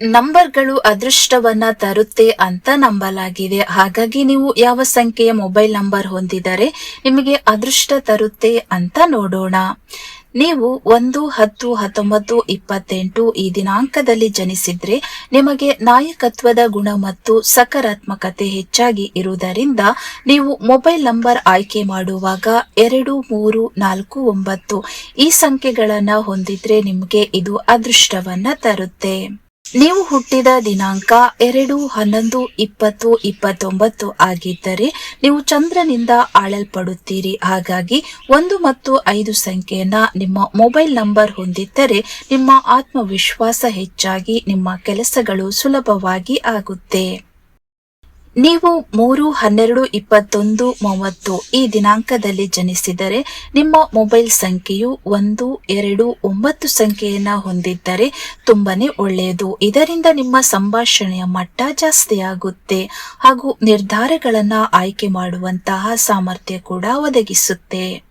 ನಂಬರ್ಗಳು ಅದೃಷ್ಟವನ್ನ ತರುತ್ತೆ ಅಂತ ನಂಬಲಾಗಿದೆ. ಹಾಗಾಗಿ ನೀವು ಯಾವ ಸಂಖ್ಯೆಯ ಮೊಬೈಲ್ ನಂಬರ್ ಹೊಂದಿದರೆ ನಿಮಗೆ ಅದೃಷ್ಟ ತರುತ್ತೆ ಅಂತ ನೋಡೋಣ. ನೀವು ಒಂದು, ಹತ್ತು, ಹತ್ತೊಂಬತ್ತು, ಇಪ್ಪತ್ತೆಂಟು ಈ ದಿನಾಂಕದಲ್ಲಿ ಜನಿಸಿದ್ರೆ ನಿಮಗೆ ನಾಯಕತ್ವದ ಗುಣ ಮತ್ತು ಸಕಾರಾತ್ಮಕತೆ ಹೆಚ್ಚಾಗಿ ಇರುವುದರಿಂದ ನೀವು ಮೊಬೈಲ್ ನಂಬರ್ ಆಯ್ಕೆ ಮಾಡುವಾಗ ಎರಡು, ಮೂರು, ನಾಲ್ಕು, ಒಂಬತ್ತು ಈ ಸಂಖ್ಯೆಗಳನ್ನು ಹೊಂದಿದ್ರೆ ನಿಮಗೆ ಇದು ಅದೃಷ್ಟವನ್ನ ತರುತ್ತೆ. ನೀವು ಹುಟ್ಟಿದ ದಿನಾಂಕ ಎರಡು, ಹನ್ನೊಂದು, ಇಪ್ಪತ್ತು, ಇಪ್ಪತ್ತೊಂಬತ್ತು ಆಗಿದ್ದರೆ ನೀವು ಚಂದ್ರನಿಂದ ಆಳಲ್ಪಡುತ್ತೀರಿ. ಹಾಗಾಗಿ ಒಂದು ಮತ್ತು ಐದು ಸಂಖ್ಯೆಯನ್ನ ನಿಮ್ಮ ಮೊಬೈಲ್ ನಂಬರ್ ಹೊಂದಿದ್ದರೆ ನಿಮ್ಮ ಆತ್ಮವಿಶ್ವಾಸ ಹೆಚ್ಚಾಗಿ ನಿಮ್ಮ ಕೆಲಸಗಳು ಸುಲಭವಾಗಿ ಆಗುತ್ತೆ. ನೀವು ಮೂರು ಹನ್ನೆರಡು ಇಪ್ಪತ್ತೊಂದು ಮೂವತ್ತು ಈ ದಿನಾಂಕದಲ್ಲಿ ಜನಿಸಿದರೆ ನಿಮ್ಮ ಮೊಬೈಲ್ ಸಂಖ್ಯೆಯು ಒಂದು, ಎರಡು, ಒಂಬತ್ತು ಸಂಖ್ಯೆಯನ್ನು ಹೊಂದಿದ್ದರೆ ತುಂಬಾನೇ ಒಳ್ಳೆಯದು. ಇದರಿಂದ ನಿಮ್ಮ ಸಂಭಾಷಣೆಯ ಮಟ್ಟ ಜಾಸ್ತಿಯಾಗುತ್ತೆ ಹಾಗೂ ನಿರ್ಧಾರಗಳನ್ನು ಆಯ್ಕೆ ಮಾಡುವಂತಹ ಸಾಮರ್ಥ್ಯ ಕೂಡ ಒದಗಿಸುತ್ತೆ.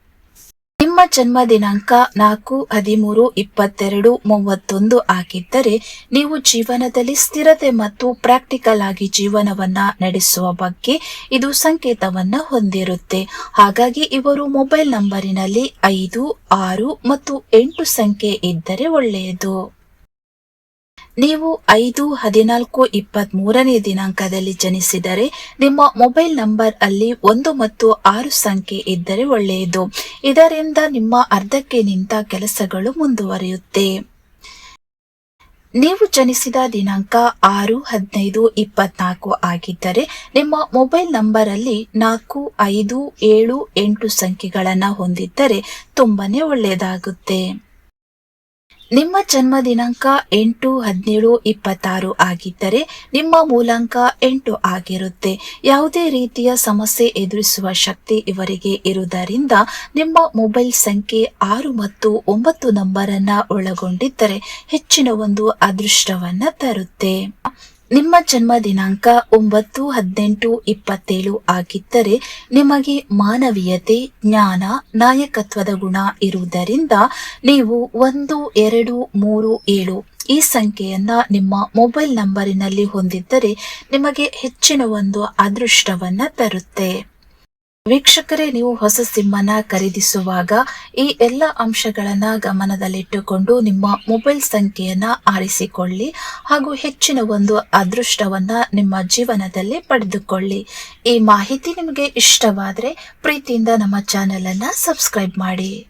ನಿಮ್ಮ ಜನ್ಮ ದಿನಾಂಕ ನಾಲ್ಕು, ಹದಿಮೂರು, ಇಪ್ಪತ್ತೆರಡು, ಮೂವತ್ತೊಂದು ಆಗಿದ್ದರೆ ನೀವು ಜೀವನದಲ್ಲಿ ಸ್ಥಿರತೆ ಮತ್ತು ಪ್ರಾಕ್ಟಿಕಲ್ ಆಗಿ ಜೀವನವನ್ನ ನಡೆಸುವ ಬಗ್ಗೆ ಇದು ಸಂಕೇತವನ್ನ ಹೊಂದಿರುತ್ತೆ. ಹಾಗಾಗಿ ಇವರು ಮೊಬೈಲ್ ನಂಬರಿನಲ್ಲಿ ಐದು, ಆರು ಮತ್ತು ಎಂಟು ಸಂಖ್ಯೆ ಇದ್ದರೆ ಒಳ್ಳೆಯದು. ನೀವು ಐದು ಹದಿನಾಲ್ಕು ಇಪ್ಪತ್ತ್ ಮೂರನೇ ದಿನಾಂಕದಲ್ಲಿ ಜನಿಸಿದರೆ ನಿಮ್ಮ ಮೊಬೈಲ್ ನಂಬರ್ ಅಲ್ಲಿ ಒಂದು ಮತ್ತು ಆರು ಸಂಖ್ಯೆ ಇದ್ದರೆ ಒಳ್ಳೆಯದು. ಇದರಿಂದ ನಿಮ್ಮ ಅರ್ಧಕ್ಕೆ ನಿಂತ ಕೆಲಸಗಳು ಮುಂದುವರಿಯುತ್ತೆ. ನೀವು ಜನಿಸಿದ ದಿನಾಂಕ ಆರು, ಹದಿನೈದು, ಇಪ್ಪತ್ನಾಲ್ಕು ಆಗಿದ್ದರೆ ನಿಮ್ಮ ಮೊಬೈಲ್ ನಂಬರ್ ಅಲ್ಲಿ ನಾಲ್ಕು, ಐದು, ಏಳು, ಎಂಟು ಸಂಖ್ಯೆಗಳನ್ನು ಹೊಂದಿದ್ದರೆ ತುಂಬಾನೇ ಒಳ್ಳೆಯದಾಗುತ್ತೆ. ನಿಮ್ಮ ಜನ್ಮ ದಿನಾಂಕ ಎಂಟು, ಹದಿನೇಳು, ಇಪ್ಪತ್ತಾರು ಆಗಿದ್ದರೆ ನಿಮ್ಮ ಮೂಲಾಂಕ ಎಂಟು ಆಗಿರುತ್ತೆ. ಯಾವುದೇ ರೀತಿಯ ಸಮಸ್ಯೆ ಎದುರಿಸುವ ಶಕ್ತಿ ಇವರಿಗೆ ಇರುವುದರಿಂದ ನಿಮ್ಮ ಮೊಬೈಲ್ ಸಂಖ್ಯೆ ಆರು ಮತ್ತು ಒಂಬತ್ತು ನಂಬರ್ ಅನ್ನ ಒಳಗೊಂಡಿದ್ದರೆ ಹೆಚ್ಚಿನ ಒಂದು ಅದೃಷ್ಟವನ್ನ ತರುತ್ತೆ. ನಿಮ್ಮ ಜನ್ಮ ದಿನಾಂಕ ಒಂಬತ್ತು, ಹದಿನೆಂಟು, ಇಪ್ಪತ್ತೇಳು ಆಗಿದ್ದರೆ ನಿಮಗೆ ಮಾನವೀಯತೆ, ಜ್ಞಾನ, ನಾಯಕತ್ವದ ಗುಣ ಇರುವುದರಿಂದ ನೀವು ಒಂದು, ಎರಡು, ಮೂರು, ಏಳು ಈ ಸಂಖ್ಯೆಯನ್ನ ನಿಮ್ಮ ಮೊಬೈಲ್ ನಂಬರಿನಲ್ಲಿ ಹೊಂದಿದ್ದರೆ ನಿಮಗೆ ಹೆಚ್ಚಿನ ಒಂದು ಅದೃಷ್ಟವನ್ನ ತರುತ್ತೆ. ವೀಕ್ಷಕರೇ, ನೀವು ಹೊಸ ಸಿಮ್ಮನ್ನ ಖರೀದಿಸುವಾಗ ಈ ಎಲ್ಲ ಅಂಶಗಳನ್ನ ಗಮನದಲ್ಲಿಟ್ಟುಕೊಂಡು ನಿಮ್ಮ ಮೊಬೈಲ್ ಸಂಖ್ಯೆಯನ್ನ ಆರಿಸಿಕೊಳ್ಳಿ ಹಾಗೂ ಹೆಚ್ಚಿನ ಒಂದು ಅದೃಷ್ಟವನ್ನ ನಿಮ್ಮ ಜೀವನದಲ್ಲಿ ಪಡೆದುಕೊಳ್ಳಿ. ಈ ಮಾಹಿತಿ ನಿಮಗೆ ಇಷ್ಟವಾದರೆ ಪ್ರೀತಿಯಿಂದ ನಮ್ಮ ಚಾನೆಲ್ ಅನ್ನ ಸಬ್ಸ್ಕ್ರೈಬ್ ಮಾಡಿ.